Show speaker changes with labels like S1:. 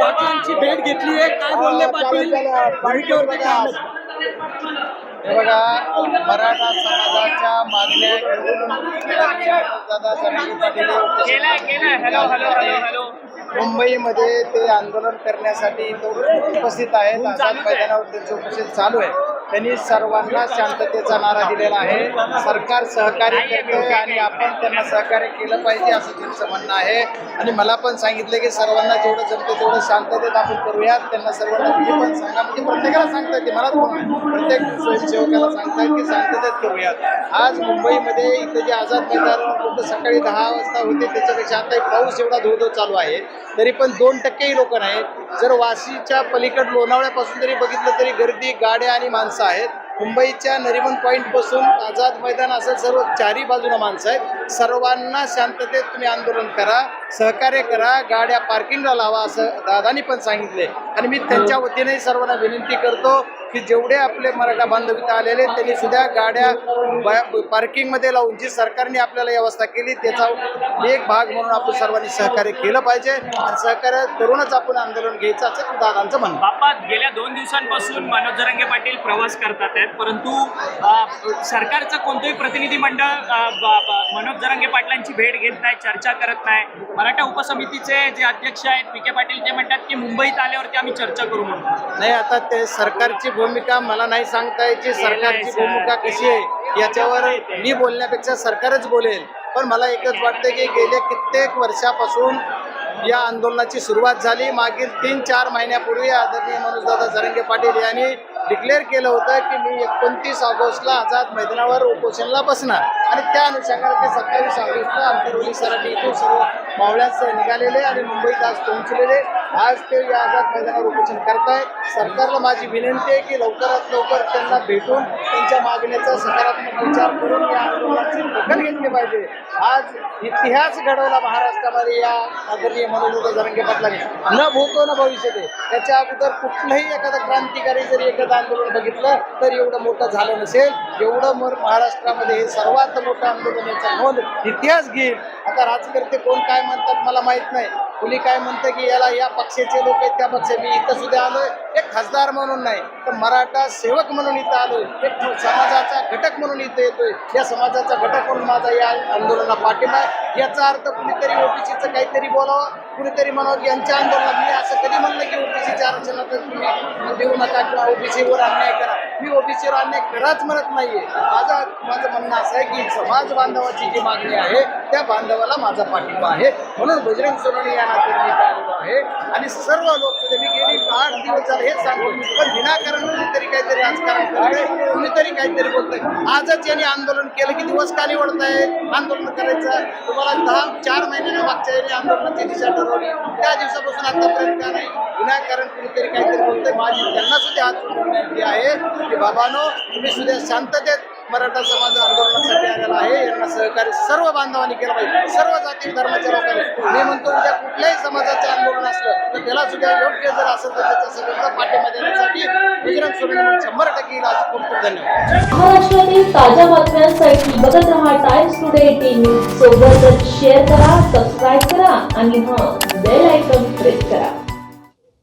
S1: पाटलांची भेट घेतली आहे. काय बोलले पाटील? भूमिकेवरती काय आलं?
S2: हे बघा मराठा समाजाच्या मागण्या घेऊन मुंबईमध्ये ते आंदोलन करण्यासाठी उपस्थित आहेत. आझाद मैदानावर त्यांची उपस्थित चालू आहे. त्यांनी सर्वांना शांततेचा नारा दिलेला आहे. सरकार सहकार्य करतंय आणि आपण त्यांना सहकार्य केलं पाहिजे असं त्यांचं म्हणणं आहे. आणि मला पण सांगितलं की सर्वांना जेवढं जमतं तेवढं शांततेत आपण करूयात. त्यांना सर्वांना तुम्ही पण सांगा म्हणजे प्रत्येकाला सांगता येते. मला प्रत्येक स्वयंसेवकाला सांगतायत की शांततेत करूयात. आज मुंबईमध्ये इथे जे आझाद मैदान सकाळी दहा वाजता होते त्याच्यापेक्षा आता पाऊस एवढा धोधो धो चालू आहे. तरी पण दोन टक्केही लोक नाहीत. जर वाशीच्या पलीकड लोणावळ्यापासून जरी बघितलं तरी गर्दी गाड्या आणि माणसं आहेत. मुंबईच्या नरिमन पॉईंटपासून आझाद मैदान असं सर्व चारी बाजूला माणसं आहेत. सर्वांना शांततेत तुम्ही आंदोलन करा सहकार्य करा गाड्या पार्किंगला लावा असं दादानी पण सांगितले. आणि मी त्यांच्या वतीने सर्वांना विनंती करतो की जेवढे आपले मराठा बांधव इथं आलेले त्यांनी सुद्धा गाड्या पार्किंगमध्ये लावून जी सरकारने आपल्याला व्यवस्था केली त्याचा एक भाग म्हणून आपण सर्वांनी सहकार्य केलं पाहिजे आणि सहकार्य करूनच आपण आंदोलन घ्यायचं असं दादांचं म्हणणं.
S3: बाप्पा गेल्या दोन दिवसांपासून मनोज जरांगे पाटील प्रवास करतात आहेत परंतु सरकारचं कोणतंही प्रतिनिधी मंडळ मनोज जरांगे पाटलांची भेट घेत नाही चर्चा करत नाही मराठा उपसमितीचे जे अध्यक्ष आहेत पी के पाटील ते म्हणतात की मुंबईत आल्यावरती आम्ही चर्चा करू म्हणून
S2: नाही आता ते सरकारची भूमिका मला नाही सांगता यायची. सरकारची भूमिका कशी आहे याच्यावर मी बोलण्यापेक्षा सरकारच बोलेल. पण मला एकच वाटतं की गेल्या कित्येक वर्षापासून या आंदोलनाची सुरुवात झाली. मागील तीन चार महिन्यापूर्वी आदरणीय मनोजदादा जरंगे पाटील यांनी डिक्लेअर केलं होतं की मी एकोणतीस ऑगस्टला आझाद मैदानावर उपोषणला बसणार. आणि त्या अनुषंगाने ते सत्तावीस ऑगस्टला आंतरवली सराठी इथून सर्व मावळ्यात निघालेले आणि मुंबईत आज पोहोचलेले. आज ते या आझाद मैदानावर उपोषण करतायत. सरकारला माझी विनंती आहे की लवकरात लवकर त्यांना भेटून त्यांच्या मागण्याचा सकारात्मक विचार करून या आंदोलनाची दखल घेतली पाहिजे. आज इतिहास घडवला महाराष्ट्रामध्ये या आदरणीय मनोज जरंगे पाटलांनी. न भूतो न भविष्य ते त्याच्या अगोदर कुठलंही एखादा क्रांतिकारी जरी एखादं आंदोलन बघितलं तर एवढं मोठं झालं नसेल. एवढं मर महाराष्ट्रामध्ये हे सर्वात मोठं आंदोलन याचा नोंद इतिहास घेईल. आता राजकर्ते कोण काय म्हणतात मला माहीत नाही. कुली काय म्हणतं की याला या पक्षाचे लोक आहेत त्या पक्ष मी इथं सुद्धा आलोय. एक खासदार म्हणून नाही तर मराठा सेवक म्हणून इथं आलोय. एक समाजाचा घटक म्हणून इथं येतोय. या समाजाचा घटक म्हणून माझा या आंदोलनाला पाठिंबा आहे. याचा अर्थ कुणीतरी ओबीसीचं काहीतरी बोलावं कुणीतरी म्हणावं की यांच्या आंदोलनात मी असं कधी म्हणलं की ओबीसीच्या आरक्षणात तुम्ही देऊ नका किंवा ओबीसीवर अन्याय करा. मी अन्याय कराच म्हणत नाहीये. माझा माझं म्हणणं असं आहे की समाज बांधवाची जी मागणी आहे त्या बांधवाला माझा पाठिंबा आहे. म्हणून बजरंग सोनवणे या नात्याने आलेलो आहे? आणि सर्व लोक मी गेली आठ दिवस झाले हेच सांगतो. पण विनाकारण कुणीतरी काहीतरी राजकारण करतंय. कुणीतरी काहीतरी बोलतंय. आजच यांनी आंदोलन केलं की दिवस का निवडताय आंदोलन करायचं. तुम्हाला दहा चार महिन्याने मागच्या यांनी आंदोलनाची दिशा ठरवली. त्या दिवसापासून आतापर्यंत का नाही? विनाकारण कुणीतरी काहीतरी बोलतंय. माझी त्यांना सुद्धा हात विनंती आहे की बाबानो तुम्ही सुद्धा शांततेत मराठा समाज आंदोलनासाठी आलेला आहे. यांना सहकार्य सर्व बांधवांनी केलं पाहिजे. सर्व जाती धर्माच्या लोकांनी. मी म्हणतो उद्या कुठल्याही समाजाचं आंदोलन असलं तर त्याला सुद्धा योग्य जर असेल तर त्याच्या सगळ्यांचा पाठिंबा देण्यासाठी गुजरात सोडून शंभर टक्के येईल आज. खूप खूप धन्यवाद.
S4: महाराष्ट्रातील ताज्या बातम्यांसाठी बघत रहा टाइम्स टुडे एटीन न्यूज सोबतच शेअर करा सबस्क्राईब करा आणि हां बेल आयकॉन